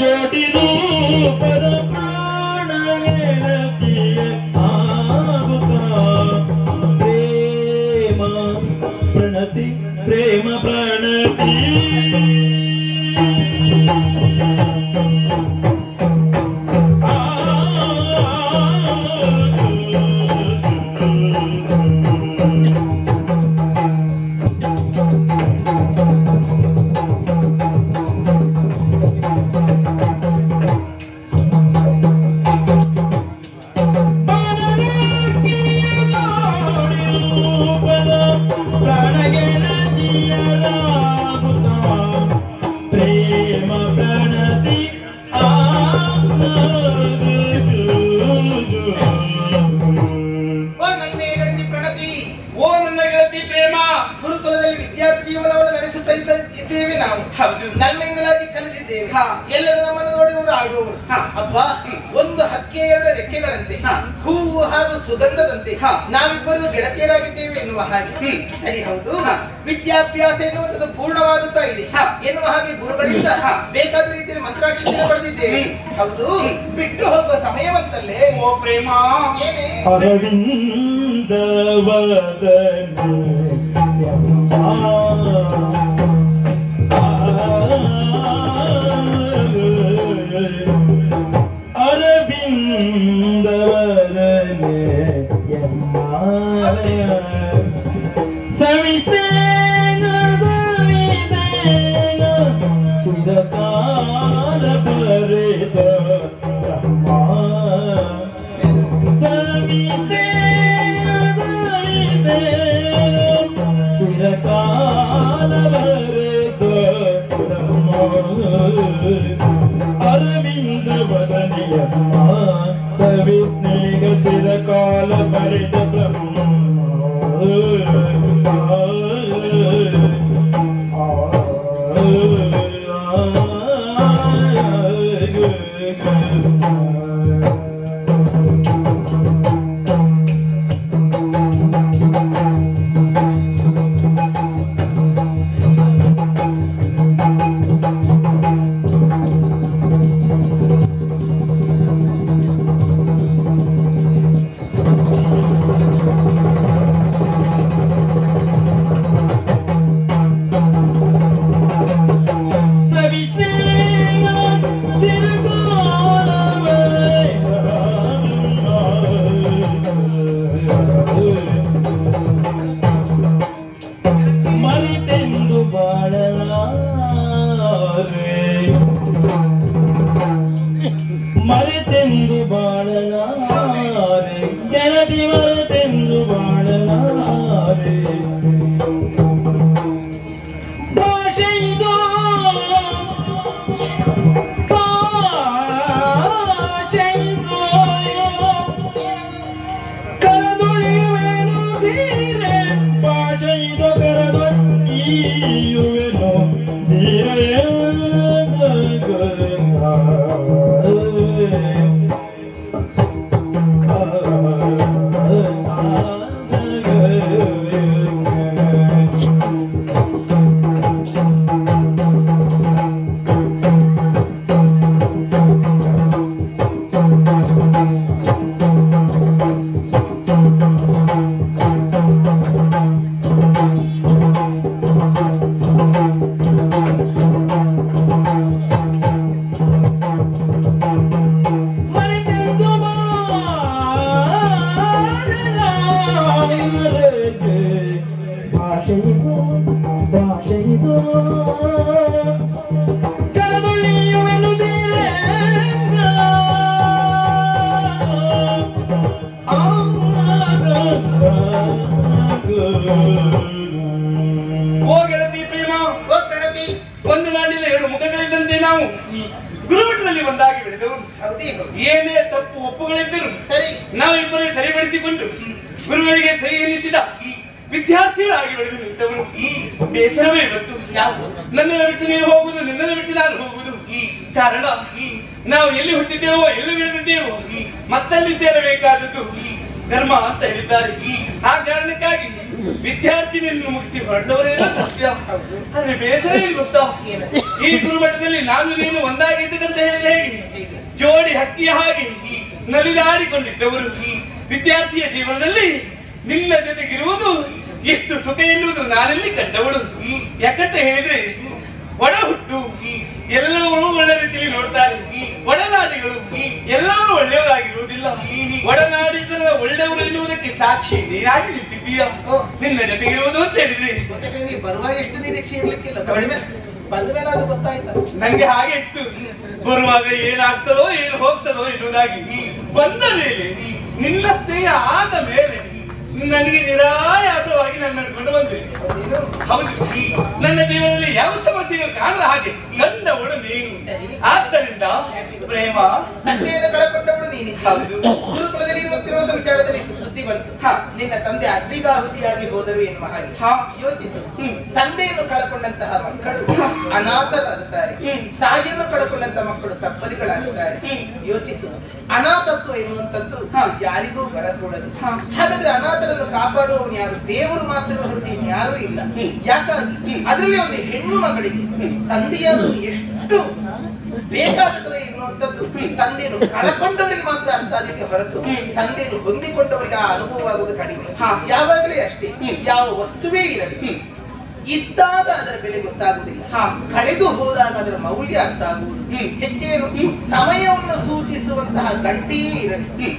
ಜೋಡಿ ರೂಪದ ಹಾ. ಎಲ್ಲರೂ ನಮ್ಮನ್ನು ನೋಡಿ ಅವರು ಆಡುವವರು ಅಥವಾ ಅಬ್ಬಾ ಒಂದು ಹಕ್ಕಿ ಎರಡು ರೆಕ್ಕೆಗಳಂತೆ ಹಾ. ಹೂವು ಹಾಗೂ ಸುಗಂಧದಂತೆ ಹಾ. ನಾವಿಬ್ಬರು ಗೆಳತಿಯರಾಗಿದ್ದೇವೆ ಎನ್ನುವ ಹಾಗೆ. ಸರಿ ಹೌದು ಹಾ. ವಿದ್ಯಾಭ್ಯಾಸ ಎನ್ನುವಂಥದ್ದು ಪೂರ್ಣವಾಗುತ್ತಾ ಇದೆ ಹಾ. ಎನ್ನುವ ಹಾಗೆ ಗುರುಗಳಿಂದ ಹಾ. ಬೇಕಾದ ರೀತಿಯಲ್ಲಿ ಮಂತ್ರಾಕ್ಷರ ಪಡೆದಿದ್ದೇವೆ ಹೌದು ಬಿಟ್ಟು ಹೋಗುವ ಸಮಯವಂತಲ್ಲೇ ಓ ಪ್ರೇಮ ಏನೇ ಅರವಿಂದ Thank மறு தென்றி ಏನೇ ತಪ್ಪು ಒಪ್ಪುಗಳಿದ್ದರು ಸರಿ. ನಾವಿಬ್ಬರೇ ಸರಿಪಡಿಸಿಕೊಂಡು ಗುರುಗಳಿಗೆ ಸರಿ ಎನ್ನಿಸಿದ ವಿದ್ಯಾರ್ಥಿಗಳಾಗಿ ಬೆಳೆದು ನಿಂತವರು. ಬೇಸರವೇ ಇವತ್ತು ನನ್ನನ್ನು ಬಿಟ್ಟು ನೀವು ಹೋಗುದು ನಿನ್ನನ್ನು ಬಿಟ್ಟು ನಾನು ಹೋಗುದು ಕಾರಣ ನಾವು ಎಲ್ಲಿ ಹುಟ್ಟಿದ್ದೇವೋ ಎಲ್ಲಿ ಬೆಳೆದಿದ್ದೇವೋ ಮತ್ತಲ್ಲಿ ಸೇರಬೇಕಾದದ್ದು ಧರ್ಮ ಅಂತ ಹೇಳಿದ್ದಾರೆ. ಆ ಕಾರಣಕ್ಕಾಗಿ ವಿದ್ಯಾರ್ಥಿನಿಯನ್ನು ಮುಗಿಸಿ ಹೊರಟವರೇನೋ ಸತ್ಯ. ಆದ್ರೆ ಬೇಸರ ಏನು ಗೊತ್ತಾ? ಈ ಗುರುಮಠದಲ್ಲಿ ನಾನು ನೀನು ಒಂದಾಗಿದ್ದಂತ ಹೇಳಿದ್ರೆ ಹೇಳಿ ಹೇಗೆ? ಜೋಡಿ ಹಕ್ಕಿಯ ಹಾಗೆ ನಲಿದಾಡಿಕೊಂಡಿದ್ದವರು ವಿದ್ಯಾರ್ಥಿಯ ಜೀವನದಲ್ಲಿ ನಿನ್ನ ಜೊತೆಗಿರುವುದು ಎಷ್ಟು ಸುಖ ಎನ್ನುವುದು ನಾನಲ್ಲಿ ಕಂಡವಳು. ಯಾಕಂತ ಹೇಳಿದ್ರೆ ಒಡ ಹುಟ್ಟು ಎಲ್ಲರೂ ಒಳ್ಳೆ ರೀತಿಯಲ್ಲಿ ನೋಡ್ತಾರೆ. ಒಡನಾಡಿಗಳು ಎಲ್ಲರೂ ಒಳ್ಳೆಯವರಾಗಿರುವುದಿಲ್ಲ. ಒಡನಾಡಿದ ಒಳ್ಳೆಯವರು ಎನ್ನುವುದಕ್ಕೆ ಸಾಕ್ಷಿ ನೀನಾಗಿ ನಿಂತಿದ್ದೀಯ. ನಿನ್ನ ಜೊತೆಗಿರುವುದು ಅಂತ ಹೇಳಿದ್ರಿ. ಬರುವ ಎಷ್ಟು ನಿರೀಕ್ಷೆ ಇರ್ಲಿಕ್ಕಿಲ್ಲ. ನಂಗೆ ಹಾಗೆ ಇತ್ತು. ಬರುವಾಗ ಏನಾಗ್ತದೋ ಏನ್ ಹೋಗ್ತದೋ ಎನ್ನುವುದಾಗಿ ಬಂದ ಮೇಲೆ ನಿನ್ನ ಸ್ನೇಹ ಆದ ಮೇಲೆ ನನಗೆ ನಿರಾಯಾಸವಾಗಿ ನನ್ನ ನಡ್ಕೊಂಡು ಬಂದೆ? ಹೌದು. ನನ್ನ ಜೀವನದಲ್ಲಿ ಯಾವ ಸಮಸ್ಯೆಯೂ ಕಾಣದ ಹಾಗೆ ನಂದವಳು ನೀನು. ಆದ್ದರಿಂದ ಪ್ರೇಮ ತಂದೆಯನ್ನು ಕಳಕೊಂಡವಳು ನೀನು. ಹೌದು. ಗುರುಕುಲದಲ್ಲಿ ಇರುವಂತಿರುವಂತ ವಿಚಾರದಲ್ಲಿ ಬಂತು. ಹಾ. ನಿನ್ನ ತಂದೆ ಅಡ್ಡಿಗಾಹುತಿಯಾಗಿ ಹೋದರು ಎನ್ನುವ ಹಾಗೆ. ಯೋಚಿಸು. ತಂದೆಯನ್ನು ಕಳಕೊಂಡಂತಹ ಮಕ್ಕಳು ಅನಾಥರಾಗುತ್ತಾರೆ. ತಾಯಿಯನ್ನು ಕಳಕೊಂಡಂತಹ ಮಕ್ಕಳು ತಪ್ಪಲಿಗಳಾಗುತ್ತಾರೆ ಯೋಚಿಸು. ಅನಾಥತ್ವ ಎನ್ನುವಂಥದ್ದು ಯಾರಿಗೂ ಬರಕೂಡದು. ಹಾಗಾದ್ರೆ ಅನಾಥರನ್ನು ಕಾಪಾಡುವವನು ಯಾರು? ದೇವರು ಮಾತ್ರ ಹೊರತು ಇನ್ಯಾರೂ ಇಲ್ಲ. ಯಾಕಾಗಿ? ಅದರಲ್ಲಿ ಒಂದು ಹೆಣ್ಣು ಮಗಳಿಗೆ ತಂದೆಯನ್ನು ಎಷ್ಟು ಬೇಕಾಗುತ್ತದೆ ಎನ್ನುವಂಥದ್ದು ತಂದೆಯನ್ನು ಕಳಕೊಂಡವರಿಗೆ ಮಾತ್ರ ಅರ್ಥ ಅದಕ್ಕೆ ಹೊರತು ತಂದೆಯನ್ನು ಹೊಂದಿಕೊಂಡವರಿಗೆ ಆ ಅನುಭವ ಆಗುವುದು ಕಡಿಮೆ. ಯಾವಾಗಲೇ ಅಷ್ಟೇ. ಯಾವ ವಸ್ತುವೇ ಇರಲಿ. ಇದ್ದಾಗ ಅದರ ಬೆಲೆ ಗೊತ್ತಾಗುವುದಿಲ್ಲ. ಕಳೆದು ಹೋದಾಗ ಅದರ ಮೌಲ್ಯ ಅರ್ಥ ಆಗುವುದು. ಹೆಚ್ಚೇನು ಸಮಯವನ್ನು ಸೂಚಿಸುವಂತಹ ಗಂಟೆಯೇ ಇರಲಿ.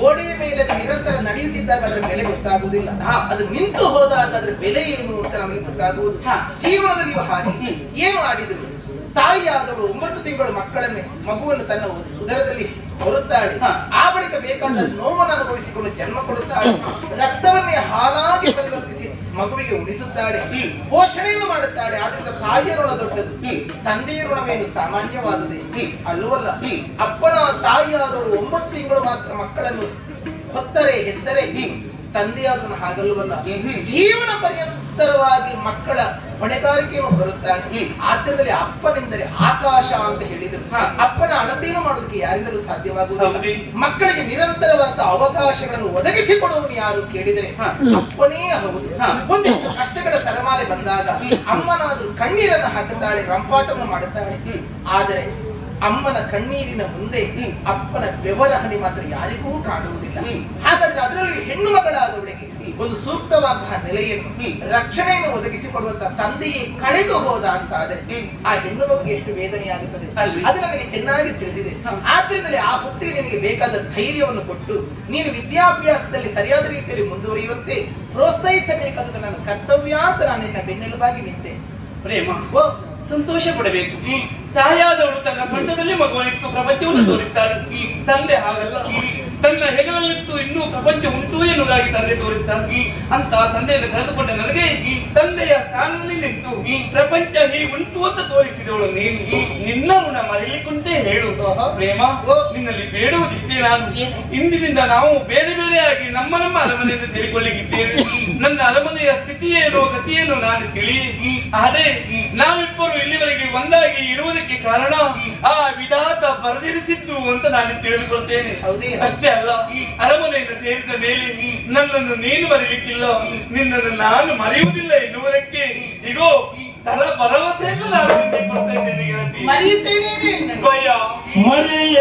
ಗೋಡೆಯ ಮೇಲೆ ನಿರಂತರ ನಡೆಯುತ್ತಿದ್ದಾಗ ಅದರ ಬೆಲೆ ಗೊತ್ತಾಗುವುದಿಲ್ಲ. ಅದು ನಿಂತು ಹೋದಾಗ ಅದರ ಬೆಲೆ ಏನು ಅಂತ ನಮಗೆ ಗೊತ್ತಾಗುವುದು. ಜೀವನದಲ್ಲಿ ಹಾಗೆ. ಏನು ಆಡಿದರು? ತಾಯಿಯಾದವಳು ಒಂಬತ್ತು ತಿಂಗಳು ಮಕ್ಕಳನ್ನೇ ಮಗುವನ್ನು ತನ್ನ ಉದರದಲ್ಲಿ ಹೊರುತ್ತಾಳೆ. ಆ ಬಳಿಕ ಬೇಕಾದ ನೋವನ್ನು ಅನುಭವಿಸಿಕೊಂಡು ಜನ್ಮ ಕೊಡುತ್ತಾಳೆ ರಕ್ತವನ್ನೇ ಹಾಲಾಗಿ ಪರಿವರ್ತಿಸಿ ಮಗುವಿಗೆ ಉಳಿಸುತ್ತಾಳೆ. ಪೋಷಣೆಯನ್ನು ಮಾಡುತ್ತಾಳೆ ಆದ್ರಿಂದ ತಾಯಿಯ ಋಣ ದೊಡ್ಡದು ತಂದೆಯ ಋಣವೇನು ಸಾಮಾನ್ಯವಾದುದೇ. ಅಲ್ಲವಲ್ಲ. ಅಪ್ಪನ ತಾಯಿಯಾದವಳು ಒಂಬತ್ತು ತಿಂಗಳು ಮಾತ್ರ ಮಕ್ಕಳನ್ನು ಹೊತ್ತರೆ ಹೆತ್ತರೆ ತಂದೆಯಾದನು ತಂದೆಯಾದವನು ಹಾಗಲ್ವಲ್ಲ ಪರ್ಯಂತ ಹ್ಮ್. ಪರ್ಯಂತರವಾಗಿ ಮಕ್ಕಳ ಹೊಣೆಗಾರಿಕೆಯನ್ನು ಬರುತ್ತಾನೆ. ಆದ್ದರಿಂದಲೇ ಆದ್ದರಿಂದ ಅಪ್ಪನೆಂದರೆ ಆಕಾಶ ಅಂತ ಹೇಳಿದರು. ಅಪ್ಪನ ಅಣತೆಯನ್ನು ಮಾಡೋದಕ್ಕೆ ಯಾರಿಂದಲೂ ಸಾಧ್ಯವಾಗುವುದಿಲ್ಲ. ಮಕ್ಕಳಿಗೆ ನಿರಂತರವಾದ ಅವಕಾಶಗಳನ್ನು ಒದಗಿಸಿಕೊಡುವನು ಯಾರು ಕೇಳಿದರೆ ಅಪ್ಪನೇ ಹೌದು. ಒಂದಿಷ್ಟು ಕಷ್ಟಗಳ ಸರಮಾಲೆ ಬಂದಾಗ ಅಮ್ಮನಾದ್ರೂ ಕಣ್ಣೀರನ್ನು ಹಾಕುತ್ತಾಳೆ ರಂಪಾಟವನ್ನು ಮಾಡುತ್ತಾಳೆ. ಆದರೆ ಅಮ್ಮನ ಕಣ್ಣೀರಿನ ಮುಂದೆ ಅಪ್ಪನ ಬೆವರ ಹನಿ ಮಾತ್ರ ಯಾರಿಗೂ ಕಾಣುವುದಿಲ್ಲ. ಹಾಗಾದ್ರೆ ಅದರಲ್ಲಿ ಹೆಣ್ಣು ಮಗಳಾದವಳಿಗೆ ಒಂದು ಸೂಕ್ತವಾದ ನೆಲೆಯನ್ನು. ರಕ್ಷಣೆಯನ್ನು ಒದಗಿಸಿಕೊಡುವಂತಹ ತಂದೆಯೇ ಕಳೆದು ಹೋದ ಅಂತ ಆದರೆ ಆ ಹೆಣ್ಣು ಮಗುಗೆ ಎಷ್ಟು ವೇದನೆಯಾಗುತ್ತದೆ? ಅದು ನನಗೆ ಚೆನ್ನಾಗಿ ತಿಳಿದಿದೆ. ಆದ್ರಿಂದಲೇ ಆ ಹೊತ್ತಿಗೆ ನಿಮಗೆ ಬೇಕಾದ ಧೈರ್ಯವನ್ನು ಕೊಟ್ಟು ನೀನು ವಿದ್ಯಾಭ್ಯಾಸದಲ್ಲಿ ಸರಿಯಾದ ರೀತಿಯಲ್ಲಿ ಮುಂದುವರಿಯುವಂತೆ ಪ್ರೋತ್ಸಾಹಿಸಬೇಕಾದ ನನ್ನ ಕರ್ತವ್ಯ ಅಂತ ನಾನು ನಿನ್ನ ಬೆನ್ನೆಲುಬಾಗಿ ನಿಂತೆ. ಪ್ರೇಮ. ಸಂತೋಷ ಪಡಬೇಕು ತಾಯಾದವಳು ತನ್ನ ಸೊಂಟದಲ್ಲಿ ಮಗುವನಿತ್ತು ಪ್ರಪಂಚವನ್ನು ತೋರಿಸ್ತಾಳೆ. ತಂದೆ ಹಾಗಲ್ಲ. ತನ್ನ ಹೆಗಲಲ್ಲಿತ್ತು ಇನ್ನೂ ಪ್ರಪಂಚ ಉಂಟು ಎನ್ನುವುದಾಗಿ ತಂದೆ ತೋರಿಸ್ತಾನೆ ಅಂತ ತಂದೆಯನ್ನು ಕಳೆದುಕೊಂಡ ನನಗೆ ತಂದೆಯ ಸ್ಥಾನದಲ್ಲಿ ನಿಂತು ಪ್ರಪಂಚ ಹೀಗುಂಟು ಅಂತ ತೋರಿಸಿದವಳು ನೀನು ನಿನ್ನ ಋಣ ಮರಳಿಕೊಂಡೇ ಹೇಳು. ಪ್ರೇಮ. ನಿನ್ನಲ್ಲಿ ಬೇಡುವುದಿಷ್ಟೇ ನಾನು? ಇಂದಿನಿಂದ ನಾವು ಬೇರೆ ಬೇರೆಯಾಗಿ ನಮ್ಮ ನಮ್ಮ ಅರಮನೆಯನ್ನು ಸೇರಿಕೊಳ್ಳಿಕ್ಕಿದ್ದೇವೆ. ನನ್ನ ಅರಮನೆಯ ಸ್ಥಿತಿ ಏನು ಗತಿಯನ್ನು ನಾನು ತಿಳಿ. ಆದರೆ ನಾವಿಬ್ಬರು ಇಲ್ಲಿವರೆಗೆ ಒಂದಾಗಿ ಇರುವುದಕ್ಕೆ ಕಾರಣ ಆ ವಿಧಾತ ಬರೆದಿರಿಸಿದ್ದು ಅಂತ ನಾನು ತಿಳಿದುಕೊಳ್ತೇನೆ? ಅಷ್ಟೇ ಅಲ್ಲ ಅರಮನೆಯನ್ನು ಸೇರಿದ ಮೇಲೆ ನನ್ನನ್ನು ನೀನು ಮರೆಯಲಿಕ್ಕಿಲ್ಲ. ನಿನ್ನನ್ನು ನಾನು ಮರೆಯುವುದಿಲ್ಲ ಎನ್ನುವುದಕ್ಕೆ. ಇಗೋ ಭರವಸೆಯನ್ನು ನಾನು ನಿನಗೆ ಕೊಡ್ತಾ ಇದ್ದೇನೆ ಗೆಳತಿ ಮರೆಯುತ್ತೇನೆ ಭಯ ಮರೆಯ